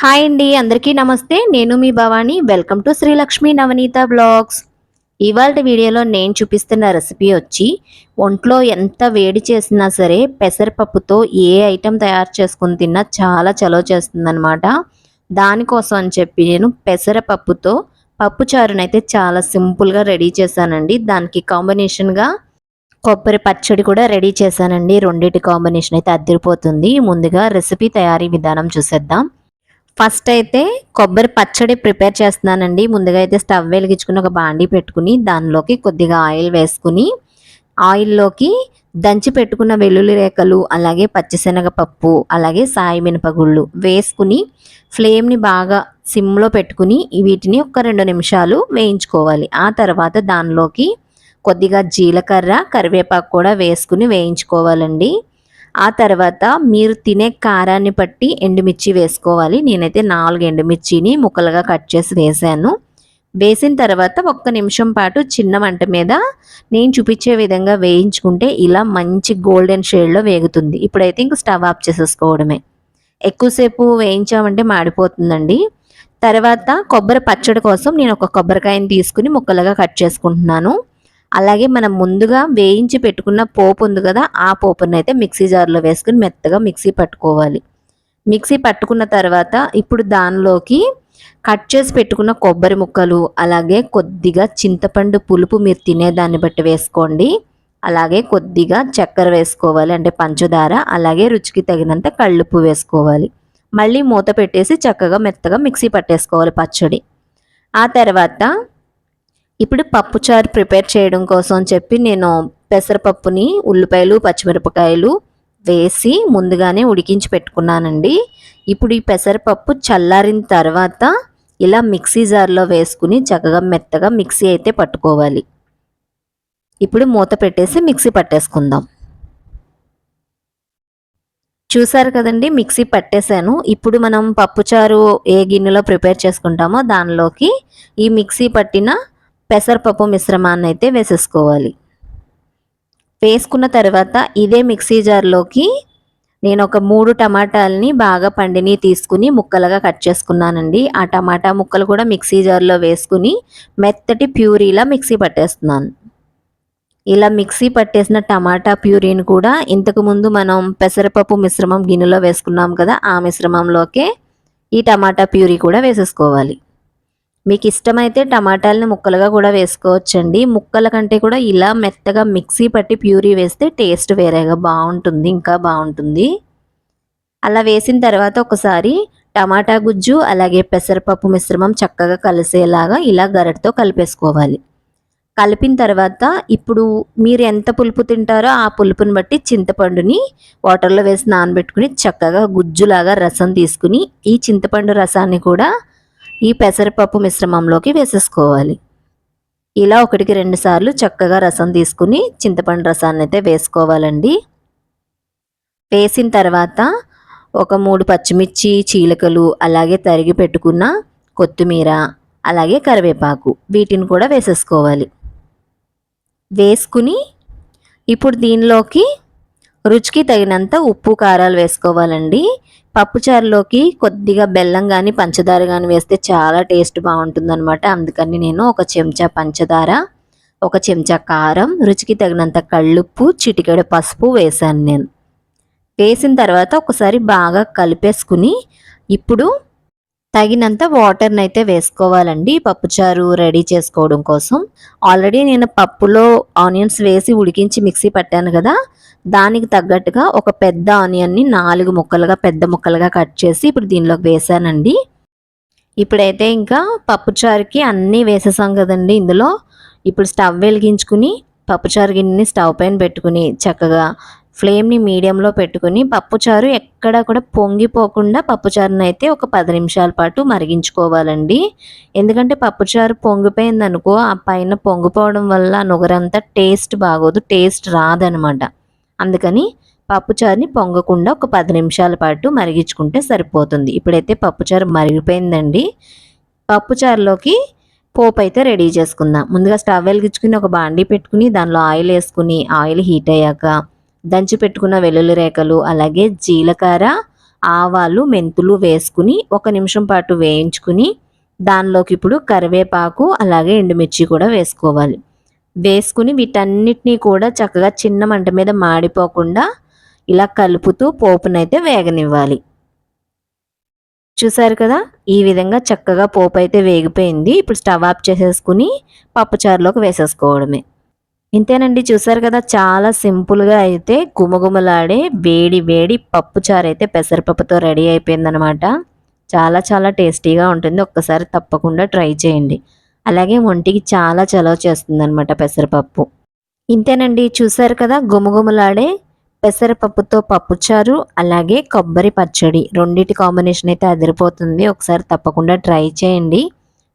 Hi అండి అందరికీ నమస్తే. నేను మీ Bhavani. Welcome to Srilakshmi Navaneetha blogs ఇవాళ వీడియోలో నేను చూపిస్తున్న రెసిపీ వచ్చి ఒంట్లో ఎంత వేడి చేసినా సరే పెసరపప్పుతో ఏ ఐటెం తయారు చేసుకుని తిన్నా చాలా చలవ చేస్తుందనమాట దానికోసం అని చెప్పి నేను పెసరపప్పుతో పప్పు చారునైతే చాలా సింపుల్గా రెడీ చేశానండి. దానికి కాంబినేషన్గా కొబ్బరి పచ్చడి కూడా రెడీ చేశానండి. రెండింటి కాంబినేషన్ అయితే అద్దరిపోతుంది. ముందుగా రెసిపీ తయారీ విధానం చూసేద్దాం. ఫస్ట్ అయితే కొబ్బరి పచ్చడి ప్రిపేర్ చేస్తున్నానండి. ముందుగా అయితే స్టవ్ వెలిగించుకుని ఒక బాండీ పెట్టుకుని దానిలోకి కొద్దిగా ఆయిల్ వేసుకుని ఆయిల్లోకి దంచి పెట్టుకున్న వెల్లుల్లి రేఖలు అలాగే పచ్చిశనగపప్పు అలాగే సాయి మినపగుళ్ళు వేసుకుని ఫ్లేమ్ని బాగా సిమ్లో పెట్టుకుని వీటిని ఒక రెండు నిమిషాలు వేయించుకోవాలి. ఆ తర్వాత దానిలోకి కొద్దిగా జీలకర్ర కరివేపాకు కూడా వేసుకుని వేయించుకోవాలండి. ఆ తర్వాత మీరు తినే కారాన్ని బట్టి ఎండుమిర్చి వేసుకోవాలి. నేనైతే నాలుగు ఎండుమిర్చిని ముక్కలుగా కట్ చేసి వేసాను. వేసిన తర్వాత ఒక్క నిమిషం పాటు చిన్న మంట మీద నేను చూపించే విధంగా వేయించుకుంటే ఇలా మంచి గోల్డెన్ షేడ్లో వేగుతుంది. ఇప్పుడైతే ఇంక స్టవ్ ఆఫ్ చేసేసుకోవడమే. ఎక్కువసేపు వేయించామంటే మాడిపోతుందండి. తర్వాత కొబ్బరి పచ్చడి కోసం నేను ఒక కొబ్బరికాయని తీసుకుని ముక్కలుగా కట్ చేసుకుంటున్నాను. అలాగే మనం ముందుగా వేయించి పెట్టుకున్న పోపు ఉంది కదా ఆ పోపుని అయితే మిక్సీ జార్లో వేసుకుని మెత్తగా మిక్సీ పట్టుకోవాలి. మిక్సీ పట్టుకున్న తర్వాత ఇప్పుడు దానిలోకి కట్ చేసి పెట్టుకున్న కొబ్బరి ముక్కలు అలాగే కొద్దిగా చింతపండు పులుపు మీరు తినేదాన్ని బట్టి వేసుకోండి. అలాగే కొద్దిగా చక్కెర వేసుకోవాలి అంటే పంచదార అలాగే రుచికి తగినంత కళ్ళుప్పు వేసుకోవాలి. మళ్ళీ మూత పెట్టేసి చక్కగా మెత్తగా మిక్సీ పట్టేసుకోవాలి పచ్చడి. ఆ తర్వాత ఇప్పుడు పప్పుచారు ప్రిపేర్ చేయడం కోసం చెప్పి నేను పెసరపప్పుని ఉల్లిపాయలు పచ్చిమిరపకాయలు వేసి ముందుగానే ఉడికించి పెట్టుకున్నానండి. ఇప్పుడు ఈ పెసరపప్పు చల్లారిన తర్వాత ఇలా మిక్సీ జార్లో వేసుకుని చక్కగా మెత్తగా మిక్సీ అయితే పట్టుకోవాలి. ఇప్పుడు మూత పెట్టేసి మిక్సీ పట్టేసుకుందాం. చూసారు కదండి మిక్సీ పట్టేశాను. ఇప్పుడు మనం పప్పుచారు ఏ గిన్నెలో ప్రిపేర్ చేసుకుంటామో దానిలోకి ఈ మిక్సీ పట్టిన పెసరపప్పు మిశ్రమాన్ని అయితే వేసేసుకోవాలి. వేసుకున్న తర్వాత ఇదే మిక్సీ జార్లోకి నేను ఒక మూడు టమాటాలని బాగా పండిని తీసుకుని ముక్కలుగా కట్ చేసుకున్నానండి. ఆ టమాటా ముక్కలు కూడా మిక్సీ జార్లో వేసుకుని మెత్తటి ప్యూరీలా మిక్సీ పట్టేస్తున్నాను. ఇలా మిక్సీ పట్టేసిన టమాటా ప్యూరీని కూడా ఇంతకుముందు మనం పెసరపప్పు మిశ్రమం గిన్నెలో వేసుకున్నాం కదా ఆ మిశ్రమంలోకే ఈ టమాటా ప్యూరీ కూడా వేసేసుకోవాలి. మీకు ఇష్టమైతే టమాటాలని ముక్కలుగా కూడా వేసుకోవచ్చండి. ముక్కల కంటే కూడా ఇలా మెత్తగా మిక్సీ పట్టి ప్యూరీ వేస్తే టేస్ట్ వేరేగా బాగుంటుంది ఇంకా బాగుంటుంది. అలా వేసిన తర్వాత ఒకసారి టమాటా గుజ్జు అలాగే పెసరపప్పు మిశ్రమం చక్కగా కలిసేలాగా ఇలా గరటితో కలిపేసుకోవాలి. కలిపిన తర్వాత ఇప్పుడు మీరు ఎంత పులుపు తింటారో ఆ పులుపుని బట్టి చింతపండుని వాటర్లో వేసి నానబెట్టుకుని చక్కగా గుజ్జులాగా రసం తీసుకుని ఈ చింతపండు రసాన్ని కూడా ఈ పెసరపప్పు మిశ్రమంలోకి వేసేసుకోవాలి. ఇలా ఒకటికి రెండు సార్లు చక్కగా రసం తీసుకుని చింతపండు రసాన్ని అయితే వేసుకోవాలండి. వేసిన తర్వాత ఒక మూడు పచ్చిమిర్చి చీలకలు అలాగే తరిగి పెట్టుకున్న కొత్తిమీర అలాగే కరివేపాకు వీటిని కూడా వేసేసుకోవాలి. వేసుకుని ఇప్పుడు దీనిలోకి రుచికి తగినంత ఉప్పు కారాలు వేసుకోవాలండి. పప్పుచారులోకి కొద్దిగా బెల్లం కానీ పంచదార కానీ వేస్తే చాలా టేస్ట్ బాగుంటుంది అనమాట అందుకని నేను ఒక చెంచా పంచదార ఒక చెంచా కారం రుచికి తగినంత కళ్ళుప్పు చిటికెడ పసుపు వేసాను నేను. వేసిన తర్వాత ఒకసారి బాగా కలిపేసుకుని ఇప్పుడు తగినంత వాటర్ని అయితే వేసుకోవాలండి. పప్పుచారు రెడీ చేసుకోవడం కోసం. ఆల్రెడీ నేను పప్పులో ఆనియన్స్ వేసి ఉడికించి మిక్సీ పట్టాను కదా దానికి తగ్గట్టుగా ఒక పెద్ద ఆనియన్ని నాలుగు ముక్కలుగా పెద్ద ముక్కలుగా కట్ చేసి ఇప్పుడు దీనిలోకి వేసానండి. ఇప్పుడైతే ఇంకా పప్పుచారుకి అన్నీ వేసేసాం కదండి ఇందులో. ఇప్పుడు స్టవ్ వెలిగించుకుని పప్పుచారు గిన్నెని స్టవ్ పైన పెట్టుకుని చక్కగా ఫ్లేమ్ని మీడియంలో పెట్టుకుని పప్పుచారు ఎక్కడ కూడా పొంగిపోకుండా పప్పుచారుని అయితే ఒక పది నిమిషాల పాటు మరిగించుకోవాలండి. ఎందుకంటే పప్పుచారు పొంగిపోయింది అనుకో ఆ పైన పొంగిపోవడం వల్ల నుగరంతా టేస్ట్ బాగోదు టేస్ట్ రాదనమాట. అందుకని పప్పుచారుని పొంగకుండా ఒక పది నిమిషాల పాటు మరిగించుకుంటే సరిపోతుంది. ఇప్పుడైతే పప్పుచారు మరిగిపోయిందండి. పప్పుచారులోకి పోపు అయితే రెడీ చేసుకుందాం. ముందుగా స్టవ్ వెలిగించుకుని ఒక బాండీ పెట్టుకుని దానిలో ఆయిల్ వేసుకుని ఆయిల్ హీట్ అయ్యాక దంచి పెట్టుకున్న వెల్లుల్లి రేఖలు అలాగే జీలకర్ర ఆవాలు మెంతులు వేసుకుని ఒక నిమిషం పాటు వేయించుకుని దానిలోకి ఇప్పుడు కరివేపాకు అలాగే ఎండుమిర్చి కూడా వేసుకోవాలి. వేసుకుని వీటన్నిటినీ కూడా చక్కగా చిన్న మంట మీద మాడిపోకుండా ఇలా కలుపుతూ పోపునైతే వేగనివ్వాలి. చూసారు కదా? ఈ విధంగా చక్కగా పోపు అయితే వేగిపోయింది. ఇప్పుడు స్టవ్ ఆఫ్ చేసేసుకుని పప్పుచారులోకి వేసేసుకోవడమే. ఇంతేనండి చూసారు కదా? చాలా సింపుల్గా అయితే గుమగుమలాడే వేడి వేడి పప్పుచారు అయితే పెసరపప్పుతో రెడీ అయిపోయిందనమాట. చాలా చాలా టేస్టీగా ఉంటుంది. ఒక్కసారి తప్పకుండా ట్రై చేయండి. అలాగే ఒంటికి చాలా చలవ చేస్తుంది అనమాట పెసరపప్పు. ఇంతేనండి చూసారు కదా గుమగుమలాడే పెసరపప్పుతో పప్పుచారు అలాగే కొబ్బరి పచ్చడి. రెండింటి కాంబినేషన్ అయితే అదిరిపోతుంది. ఒకసారి తప్పకుండా ట్రై చేయండి.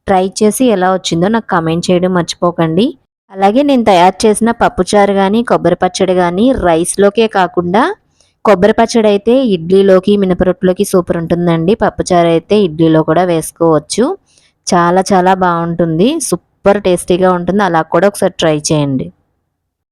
ట్రై చేసి ఎలా వచ్చిందో నాకు కమెంట్ చేయడం మర్చిపోకండి. అలాగే నేను తయారు చేసిన పప్పుచారు కానీ కొబ్బరి పచ్చడి కానీ రైస్లోకే కాకుండా కొబ్బరి పచ్చడి అయితే ఇడ్లీలోకి మినపరొట్టులోకి సూపర్ ఉంటుందండి. పప్పుచారు అయితే ఇడ్లీలో కూడా వేసుకోవచ్చు. చాలా చాలా బాగుంటుంది. సూపర్ టేస్టీగా ఉంటుంది. అలా కూడా ఒకసారి ట్రై చేయండి.